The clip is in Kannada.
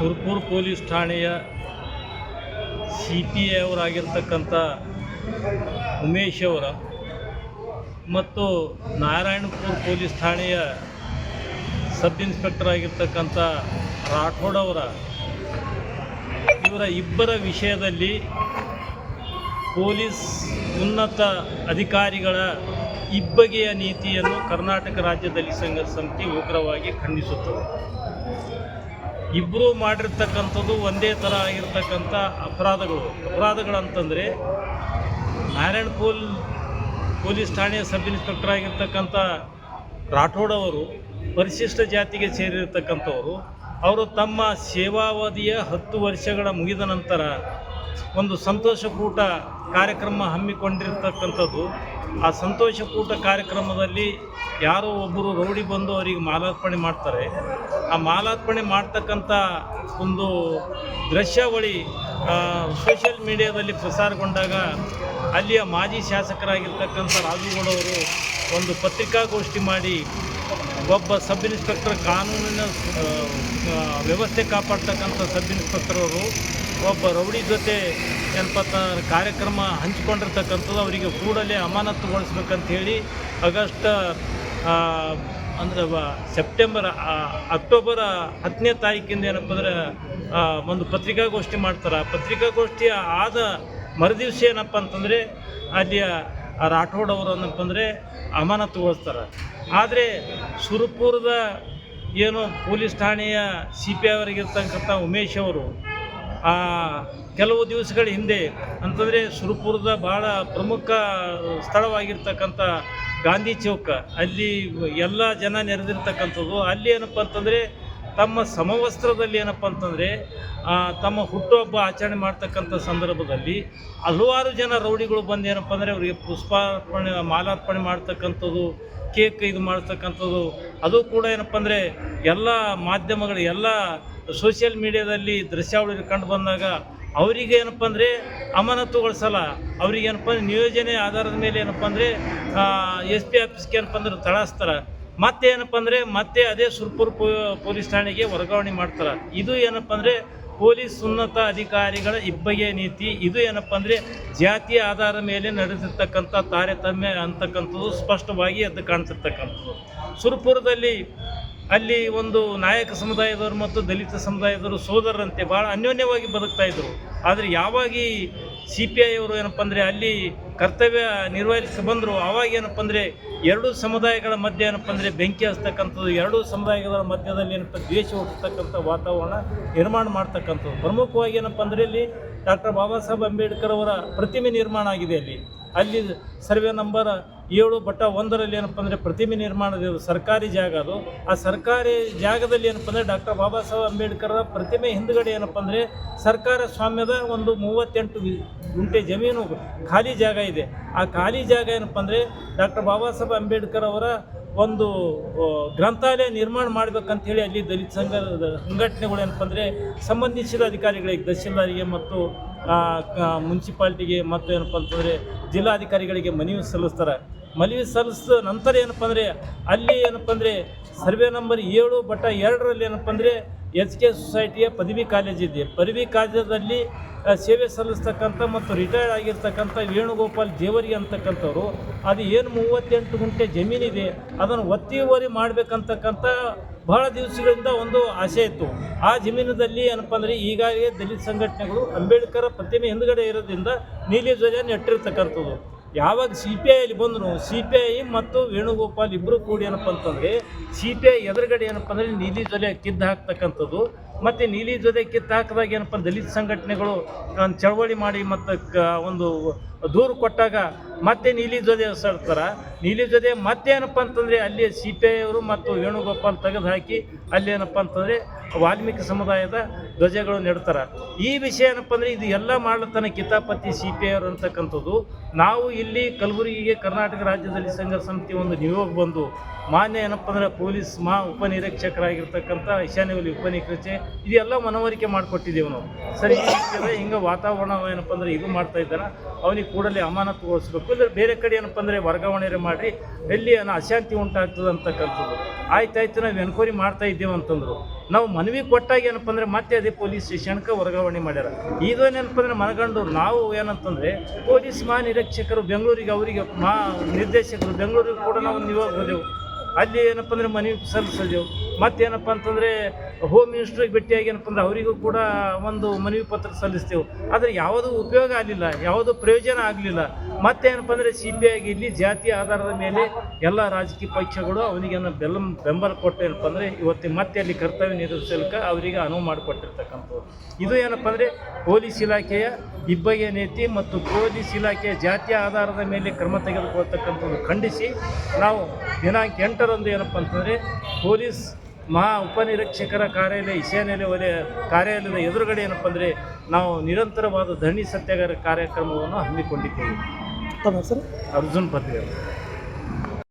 ಸುರ್ಪುರ್ ಪೊಲೀಸ್ ಠಾಣೆಯ ಸಿ ಪಿ ಐ ಅವರಾಗಿರ್ತಕ್ಕಂಥ ಉಮೇಶ್ ಅವರ ಮತ್ತು ನಾರಾಯಣಪುರ ಪೊಲೀಸ್ ಠಾಣೆಯ ಸಬ್ ಇನ್ಸ್ಪೆಕ್ಟರ್ ಆಗಿರ್ತಕ್ಕಂಥ ರಾಠೋಡ್ ಅವರ, ಇವರ ಇಬ್ಬರ ವಿಷಯದಲ್ಲಿ ಪೊಲೀಸ್ ಉನ್ನತ ಅಧಿಕಾರಿಗಳ ಇಬ್ಬಗೆಯ ನೀತಿಯನ್ನು ಕರ್ನಾಟಕ ರಾಜ್ಯ ದಲಿತ ಸಂಘ ಸಮಿತಿ ಉಗ್ರವಾಗಿ ಖಂಡಿಸುತ್ತದೆ. ಇಬ್ಬರು ಮಾಡಿರ್ತಕ್ಕಂಥದ್ದು ಒಂದೇ ಥರ ಆಗಿರ್ತಕ್ಕಂಥ ಅಪರಾಧಗಳು. ಅಪರಾಧಗಳಂತಂದರೆ ನಾರಾಯಣಪುಲ್ ಪೊಲೀಸ್ ಠಾಣೆಯ ಸಬ್ ಇನ್ಸ್ಪೆಕ್ಟರ್ ಆಗಿರ್ತಕ್ಕಂಥ ರಾಠೋಡ್ ಅವರು ಪರಿಶಿಷ್ಟ ಜಾತಿಗೆ ಸೇರಿರ್ತಕ್ಕಂಥವರು. ಅವರು ತಮ್ಮ ಸೇವಾವಧಿಯ ಹತ್ತು ವರ್ಷಗಳ ಮುಗಿದ ನಂತರ ಒಂದು ಸಂತೋಷಕೂಟ ಕಾರ್ಯಕ್ರಮ ಹಮ್ಮಿಕೊಂಡಿರ್ತಕ್ಕಂಥದ್ದು. ಆ ಸಂತೋಷಕೂಟ ಕಾರ್ಯಕ್ರಮದಲ್ಲಿ ಯಾರೋ ಒಬ್ಬರು ರೌಡಿ ಬಂದು ಅವರಿಗೆ ಮಾಲಾರ್ಪಣೆ ಮಾಡ್ತಾರೆ. ಆ ಮಾಲಾರ್ಪಣೆ ಮಾಡ್ತಕ್ಕಂಥ ಒಂದು ದೃಶ್ಯಾವಳಿ ಸೋಷಿಯಲ್ ಮೀಡಿಯಾದಲ್ಲಿ ಪ್ರಸಾರಗೊಂಡಾಗ ಅಲ್ಲಿಯ ಮಾಜಿ ಶಾಸಕರಾಗಿರ್ತಕ್ಕಂಥ ರಾಜುಗೌಡವರು ಒಂದು ಪತ್ರಿಕಾಗೋಷ್ಠಿ ಮಾಡಿ ಒಬ್ಬ ಸಬ್ ಇನ್ಸ್ಪೆಕ್ಟರ್ ಕಾನೂನಿನ ವ್ಯವಸ್ಥೆ ಕಾಪಾಡ್ತಕ್ಕಂಥ ಸಬ್ ಇನ್ಸ್ಪೆಕ್ಟರ್ ಅವರು ಒಬ್ಬ ರೌಡಿ ಜೊತೆ ಏನಪ್ಪ ಕಾರ್ಯಕ್ರಮ ಹಂಚಿಕೊಂಡಿರ್ತಕ್ಕಂಥದ್ದು ಅವರಿಗೆ ಕೂಡಲೇ ಅಮಾನತುಗೊಳಿಸ್ಬೇಕಂತ ಹೇಳಿ ಆಗಸ್ಟ್ ಅಂದರೆ ಸೆಪ್ಟೆಂಬರ್ ಅಕ್ಟೋಬರ್ ಹತ್ತನೇ ತಾರೀಕಿಂದ ಏನಪ್ಪ ಅಂದ್ರೆ ಒಂದು ಪತ್ರಿಕಾಗೋಷ್ಠಿ ಮಾಡ್ತಾರೆ. ಆ ಪತ್ರಿಕಾಗೋಷ್ಠಿ ಆದ ಮರುದಿವಸ ಏನಪ್ಪ ಅಂತಂದರೆ ಅಲ್ಲಿಯ ರಾಠೋಡ್ ಅವರು ಏನಪ್ಪ ಅಂದರೆ ಅಮಾನತುಗೊಳಿಸ್ತಾರೆ. ಆದರೆ ಸುರಪುರದ ಏನು ಪೊಲೀಸ್ ಠಾಣೆಯ ಸಿ ಪಿ ಅವರಿಗಿರ್ತಕ್ಕಂಥ ಉಮೇಶ್ ಅವರು ಆ, ಕೆಲವು ದಿವಸಗಳ ಹಿಂದೆ ಅಂತಂದರೆ ಸುರಪುರದ ಭಾಳ ಪ್ರಮುಖ ಸ್ಥಳವಾಗಿರ್ತಕ್ಕಂಥ ಗಾಂಧಿ ಚೌಕ ಅಲ್ಲಿ ಎಲ್ಲ ಜನ ನೆರೆದಿರ್ತಕ್ಕಂಥದ್ದು. ಅಲ್ಲಿ ಏನಪ್ಪ ಅಂತಂದರೆ ತಮ್ಮ ಸಮವಸ್ತ್ರದಲ್ಲಿ ಏನಪ್ಪ ಅಂತಂದರೆ ತಮ್ಮ ಹುಟ್ಟುಹಬ್ಬ ಆಚರಣೆ ಮಾಡ್ತಕ್ಕಂಥ ಸಂದರ್ಭದಲ್ಲಿ ಹಲವಾರು ಜನ ರೌಡಿಗಳು ಬಂದು ಏನಪ್ಪ ಅಂದರೆ ಅವರಿಗೆ ಪುಷ್ಪಾರ್ಪಣೆ ಮಾಲಾರ್ಪಣೆ ಮಾಡ್ತಕ್ಕಂಥದ್ದು ಕೇಕ್ ಇದು ಮಾಡ್ತಕ್ಕಂಥದ್ದು. ಅದು ಕೂಡ ಏನಪ್ಪ ಅಂದರೆ ಎಲ್ಲ ಮಾಧ್ಯಮಗಳು ಎಲ್ಲ ಸೋಷಿಯಲ್ ಮೀಡಿಯಾದಲ್ಲಿ ದೃಶ್ಯಾವಳಿ ಕಂಡು ಬಂದಾಗ ಅವರಿಗೆ ಏನಪ್ಪ ಅಂದರೆ ಅಮಾನತುಗೊಳಿಸಲ್ಲ ಅವ್ರಿಗೆ ಏನಪ್ಪ ಅಂದರೆ ನಿಯೋಜನೆ ಆಧಾರದ ಮೇಲೆ ಏನಪ್ಪ ಅಂದರೆ ಎಸ್ ಪಿ ಆಫೀಸ್ಗೆ ಏನಪ್ಪ ಅಂದ್ರೆ ತಳಸ್ತಾರೆ ಮತ್ತೆ ಏನಪ್ಪ ಅಂದರೆ ಮತ್ತೆ ಅದೇ ಸುರ್ಪುರ್ ಪೊಲೀಸ್ ಠಾಣೆಗೆ ವರ್ಗಾವಣೆ ಮಾಡ್ತಾರೆ. ಇದು ಏನಪ್ಪ ಅಂದರೆ ಪೊಲೀಸ್ ಉನ್ನತ ಅಧಿಕಾರಿಗಳ ಇಬ್ಬಗೆ ನೀತಿ. ಇದು ಏನಪ್ಪ ಅಂದರೆ ಜಾತಿಯ ಆಧಾರದ ಮೇಲೆ ನಡೆದಿರ್ತಕ್ಕಂಥ ತಾರತಮ್ಯ ಅಂತಕ್ಕಂಥದ್ದು ಸ್ಪಷ್ಟವಾಗಿ ಅದು ಕಾಣ್ತಿರ್ತಕ್ಕಂಥದ್ದು. ಸುರ್ಪುರದಲ್ಲಿ ಅಲ್ಲಿ ಒಂದು ನಾಯಕ ಸಮುದಾಯದವರು ಮತ್ತು ದಲಿತ ಸಮುದಾಯದವರು ಸೋದರರಂತೆ ಭಾಳ ಅನ್ಯೋನ್ಯವಾಗಿ ಬದುಕ್ತಾ ಇದ್ದರು ಆದರೆ ಯಾವಾಗ ಸಿ ಪಿ ಐ ಅವರು ಏನಪ್ಪ ಅಂದರೆ ಅಲ್ಲಿ ಕರ್ತವ್ಯ ನಿರ್ವಹಿಸಿ ಬಂದರು ಆವಾಗ ಏನಪ್ಪ ಅಂದರೆ ಎರಡೂ ಸಮುದಾಯಗಳ ಮಧ್ಯೆ ಏನಪ್ಪ ಅಂದರೆ ಬೆಂಕಿ ಹಚ್ತಕ್ಕಂಥದ್ದು ಎರಡೂ ಸಮುದಾಯಗಳ ಮಧ್ಯದಲ್ಲಿ ಏನಪ್ಪ ದ್ವೇಷ ಹುಟ್ಟತಕ್ಕಂಥ ವಾತಾವರಣ ನಿರ್ಮಾಣ ಮಾಡ್ತಕ್ಕಂಥದ್ದು. ಪ್ರಮುಖವಾಗಿ ಏನಪ್ಪ ಅಂದರೆ ಇಲ್ಲಿ ಡಾಕ್ಟರ್ ಬಾಬಾ ಸಾಹೇಬ್ ಅಂಬೇಡ್ಕರ್ ಅವರ ಪ್ರತಿಮೆ ನಿರ್ಮಾಣ ಆಗಿದೆ ಅಲ್ಲಿ. ಅಲ್ಲಿ ಸರ್ವೆ ನಂಬರ್ ಏಳು ಬಟ್ಟ ಒಂದರಲ್ಲಿ ಏನಪ್ಪ ಅಂದರೆ ಪ್ರತಿಮೆ ನಿರ್ಮಾಣದ ಸರ್ಕಾರಿ ಜಾಗ ಅದು. ಆ ಸರ್ಕಾರಿ ಜಾಗದಲ್ಲಿ ಏನಪ್ಪ ಅಂದರೆ ಡಾಕ್ಟರ್ ಬಾಬಾ ಸಾಹೇಬ್ ಅಂಬೇಡ್ಕರ್ ಪ್ರತಿಮೆ ಹಿಂದುಗಡೆ ಏನಪ್ಪ ಅಂದರೆ ಸರ್ಕಾರ ಸ್ವಾಮ್ಯದ ಒಂದು ಮೂವತ್ತೆಂಟು ಗುಂಟೆ ಜಮೀನು ಖಾಲಿ ಜಾಗ ಇದೆ. ಆ ಖಾಲಿ ಜಾಗ ಏನಪ್ಪ ಅಂದರೆ ಡಾಕ್ಟರ್ ಬಾಬಾ ಸಾಹೇಬ್ ಅಂಬೇಡ್ಕರ್ ಅವರ ಒಂದು ಗ್ರಂಥಾಲಯ ನಿರ್ಮಾಣ ಮಾಡ್ಬೇಕಂತ ಹೇಳಿ ಅಲ್ಲಿ ದಲಿತ ಸಂಘದ ಸಂಘಟನೆಗಳು ಏನಪ್ಪ ಅಂದರೆ ಸಂಬಂಧಿಸಿದ ಅಧಿಕಾರಿಗಳಿಗೆ ತಹಶೀಲ್ದಾರಿಗೆ ಮತ್ತು ಮುನ್ಸಿಪಾಲ್ಟಿಗೆ ಮತ್ತು ಏನಪ್ಪ ಅಂತಂದರೆ ಜಿಲ್ಲಾಧಿಕಾರಿಗಳಿಗೆ ಮನವಿ ಸಲ್ಲಿಸ್ತಾರೆ. ಮನವಿ ಸಲ್ಲಿಸಿದ ನಂತರ ಏನಪ್ಪ ಅಂದರೆ, ಅಲ್ಲಿ ಏನಪ್ಪ ಅಂದರೆ, ಸರ್ವೆ ನಂಬರ್ ಏಳು ಬಟ್ಟ ಎರಡರಲ್ಲಿ ಏನಪ್ಪ ಅಂದರೆ, ಎಚ್ ಕೆ ಸೊಸೈಟಿಯ ಪದವಿ ಕಾಲೇಜ್ ಇದೆ. ಪದವಿ ಕಾಲೇಜಲ್ಲಿ ಸೇವೆ ಸಲ್ಲಿಸ್ತಕ್ಕಂಥ ಮತ್ತು ರಿಟೈರ್ಡ್ ಆಗಿರ್ತಕ್ಕಂಥ ವೇಣುಗೋಪಾಲ್ ದೇವರಿಗೆ ಅಂತಕ್ಕಂಥವ್ರು, ಅದು ಏನು ಮೂವತ್ತೆಂಟು ಗುಂಟೆ ಜಮೀನಿದೆ ಅದನ್ನು ಒತ್ತಿವರಿ ಮಾಡಬೇಕಂತಕ್ಕಂಥ ಬಹಳ ದಿವಸಗಳಿಂದ ಒಂದು ಆಸೆ ಇತ್ತು. ಆ ಜಮೀನಿನಲ್ಲಿ ಏನಪ್ಪ ಅಂದರೆ, ಈಗಾಗಲೇ ದಲಿತ ಸಂಘಟನೆಗಳು ಅಂಬೇಡ್ಕರ್ ಪ್ರತಿಮೆ ಹಿಂದುಗಡೆ ಇರೋದ್ರಿಂದ ನೀಲಿ ಧ್ವಜ ನೆಟ್ಟಿರ್ತಕ್ಕಂಥದ್ದು. ಯಾವಾಗ ಸಿ ಪಿ ಐಲಿ ಬಂದ್ರು ಸಿ ಪಿ ಐ ಮತ್ತು ವೇಣುಗೋಪಾಲ್ ಇಬ್ಬರು ಕೂಡಿ ಏನಪ್ಪ ಅಂತಂದರೆ ಸಿ ಪಿ ಐ ಎದುರುಗಡೆ ಏನಪ್ಪ ಅಂದರೆ ನೀಲಿ ಧ್ವಜ ಕಿದ್ದು ಹಾಕ್ತಕ್ಕಂಥದ್ದು ಮತ್ತು ನೀಲಿ ಜೊತೆ ಕಿತ್ತು ಹಾಕಿದಾಗ ಏನಪ್ಪ ದಲಿತ ಸಂಘಟನೆಗಳು ಚಳವಳಿ ಮಾಡಿ ಮತ್ತು ಕ, ಒಂದು ದೂರು ಕೊಟ್ಟಾಗ ಮತ್ತೆ ನೀಲಿ ಜೊತೆ ಹೆಸರ್ತಾರೆ ನೀಲಿ ಜೊತೆ ಮತ್ತೆ ಏನಪ್ಪ ಅಂತಂದರೆ ಅಲ್ಲಿ ಸಿ ಪಿ ಐ ಅವರು ಮತ್ತು ವೇಣುಗೋಪಾಲ್ ತೆಗೆದು ಹಾಕಿ ಅಲ್ಲಿ ಏನಪ್ಪ ಅಂತಂದರೆ ವಾಲ್ಮೀಕಿ ಸಮುದಾಯದ ಧ್ವಜಗಳು ನೆಡ್ತಾರೆ. ಈ ವಿಷಯ ಏನಪ್ಪ ಅಂದರೆ ಇದು ಎಲ್ಲ ಮಾಡ್ಲತ್ತನ ಕಿತಾಪತಿ ಸಿ ಪಿ ಅವರು ಅಂತಕ್ಕಂಥದ್ದು. ನಾವು ಇಲ್ಲಿ ಕಲಬುರಗಿಗೆ ಕರ್ನಾಟಕ ರಾಜ್ಯದಲ್ಲಿ ಸಂಘ ಸಮಿತಿ ಒಂದು ನಿಯೋಗ ಬಂದು ಮಾನ್ಯ ಏನಪ್ಪ ಅಂದರೆ ಪೊಲೀಸ್ ಮಹಾ ಉಪನಿರೀಕ್ಷಕರಾಗಿರ್ತಕ್ಕಂಥ ಈಶಾನ್ಯ ಉಪನಿರೀಕ್ಷೆ ಇದೆಲ್ಲ ಮನವರಿಕೆ ಮಾಡಿಕೊಟ್ಟಿದ್ದೀವಿ ನಾವು. ಸರಿ ಹಿಂಗೆ ವಾತಾವರಣ ಏನಪ್ಪ ಅಂದರೆ ಇದು ಮಾಡ್ತಾ ಇದ್ದಾನೆ ಅವನಿಗೆ ಕೂಡಲೇ ಅಮಾನತುಗೊಳಿಸ್ಬೇಕು. ಇಲ್ಲ ಬೇರೆ ಕಡೆ ಏನಪ್ಪ ಅಂದರೆ ವರ್ಗಾವಣೆ ಮಾಡಿ ಎಲ್ಲಿ ಏನೋ ಅಶಾಂತಿ ಉಂಟಾಗ್ತದೆ ಅಂತಕ್ಕಂಥದ್ದು. ಆಯ್ತಾಯ್ತು, ನಾವು ಎನ್ಕ್ವೈರಿ ಮಾಡ್ತಾ ಇದ್ದೇವೆ ಅಂತಂದ್ರು. ನಾವು ಮನವಿ ಕೊಟ್ಟಾಗ ಏನಪ್ಪ ಅಂದರೆ ಮತ್ತೆ ಅದೇ ಪೊಲೀಸ್ ಸ್ಟೇಷನ್ಗೆ ವರ್ಗಾವಣೆ ಮಾಡ್ಯಾರ. ಇದೇನಪ್ಪ ಅಂದರೆ ಮನಗಂಡು ನಾವು ಏನಂತಂದರೆ ಪೊಲೀಸ್ ಮಹಾನಿರೀಕ್ಷಕರು ಬೆಂಗಳೂರಿಗೆ ಅವರಿಗೆ ಮಾ ನಿರ್ದೇಶಕರು ಬೆಂಗಳೂರಿಗೆ ಕೂಡ ನಾವು ನಿವಾಗ ಹೋದೆವು ಅಲ್ಲಿ ಏನಪ್ಪ ಅಂದರೆ ಮನವಿ ಸಲ್ಲಿಸಿದೆವು. ಮತ್ತೇನಪ್ಪ ಅಂತಂದರೆ ಹೋಮ್ ಮಿನಿಸ್ಟ್ರಿಗೆ ಭೇಟಿಯಾಗಿ ಏನಪ್ಪ ಅಂದ್ರೆ ಅವರಿಗೂ ಕೂಡ ಒಂದು ಮನವಿ ಪತ್ರ ಸಲ್ಲಿಸ್ತೇವೆ. ಆದರೆ ಯಾವುದೂ ಉಪಯೋಗ ಆಗಲಿಲ್ಲ, ಯಾವುದೂ ಪ್ರಯೋಜನ ಆಗಲಿಲ್ಲ. ಮತ್ತೇನಪ್ಪ ಅಂದರೆ ಸಿ ಬಿ ಐಗೆ ಇಲ್ಲಿ ಜಾತಿ ಆಧಾರದ ಮೇಲೆ ಎಲ್ಲ ರಾಜಕೀಯ ಪಕ್ಷಗಳು ಅವನಿಗೆ ಏನೋ ಬೆಲ್ಲ, ಬೆಂಬಲ ಕೊಟ್ಟು ಏನಪ್ಪ ಅಂದರೆ ಇವತ್ತು ಮತ್ತೆ ಅಲ್ಲಿ ಕರ್ತವ್ಯ ನಿರ್ವಹಿಸಲಿಕ್ಕೆ ಅವರಿಗೆ ಅನುವು ಮಾಡಿಕೊಟ್ಟಿರ್ತಕ್ಕಂಥದ್ದು ಇದು ಏನಪ್ಪ ಅಂದರೆ ಪೊಲೀಸ್ ಇಲಾಖೆಯ ಇಬ್ಬಗೆಯ ನೀತಿ ಮತ್ತು ಪೊಲೀಸ್ ಇಲಾಖೆಯ ಜಾತಿಯ ಆಧಾರದ ಮೇಲೆ ಕ್ರಮ ತೆಗೆದುಕೊಳ್ತಕ್ಕಂಥದ್ದು ಖಂಡಿಸಿ ನಾವು ದಿನಾಂಕ ಎಂಟರಂದು ಏನಪ್ಪ ಅಂತಂದರೆ ಪೊಲೀಸ್ ಮಹಾ ಉಪನಿರೀಕ್ಷಕರ ಕಾರ್ಯಾಲಯ ಈಶಾನ್ಯ ವಲಯ ಕಾರ್ಯಾಲಯದ ಎದುರುಗಡೆ ಏನಪ್ಪ ಅಂದರೆ ನಾವು ನಿರಂತರವಾದ ಧರಣಿ ಸತ್ಯಾಗ್ರಹ ಕಾರ್ಯಕ್ರಮವನ್ನು ಹಮ್ಮಿಕೊಂಡಿದ್ದೇವೆ. ತಮ್ಮ ಹೆಸರು? ಅರ್ಜುನ್ ಪತ್ರಿಕೆ